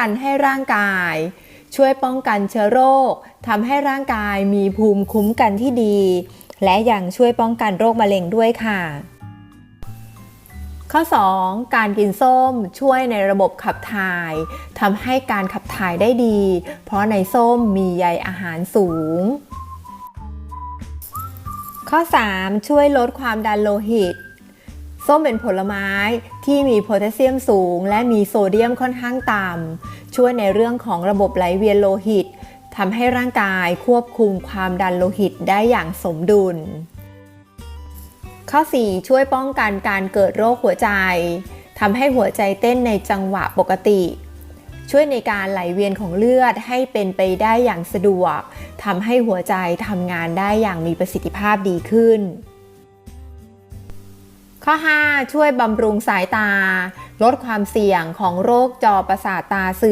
กันให้ร่างกาย ช่วยป้องกันเชื้อโรคทำให้ร่างกายมีภูมิคุ้มกันที่ดี และยังช่วยป้องกันโรคมะเร็งด้วยค่ะ ข้อ 2 การกินส้มช่วยในระบบขับถ่ายทำให้การขับถ่ายได้ดี เพราะในส้มมีใยอาหารสูง ข้อ 3 ช่วยลดความดันโลหิต ส้มเป็นผลไม้ที่มีโพแทสเซียมสูง และมีโซเดียมค่อนข้างต่ำ ช่วยในเรื่องของระบบไหลเวียนโลหิตทำให้ร่างกายควบคุมความดันโลหิตได้อย่างสมดุล ข้อ 4 ช่วยป้องกันการเกิดโรคหัวใจทำให้หัวใจเต้นในจังหวะปกติ ช่วยในการไหลเวียนของเลือดให้เป็นไปได้อย่างสะดวกทำให้หัวใจทำงานได้อย่างมีประสิทธิภาพดีขึ้น ข้อ 5 ช่วยบำรุงสายตา ลดความเสี่ยงของโรคจอประสาทตาเสื่อม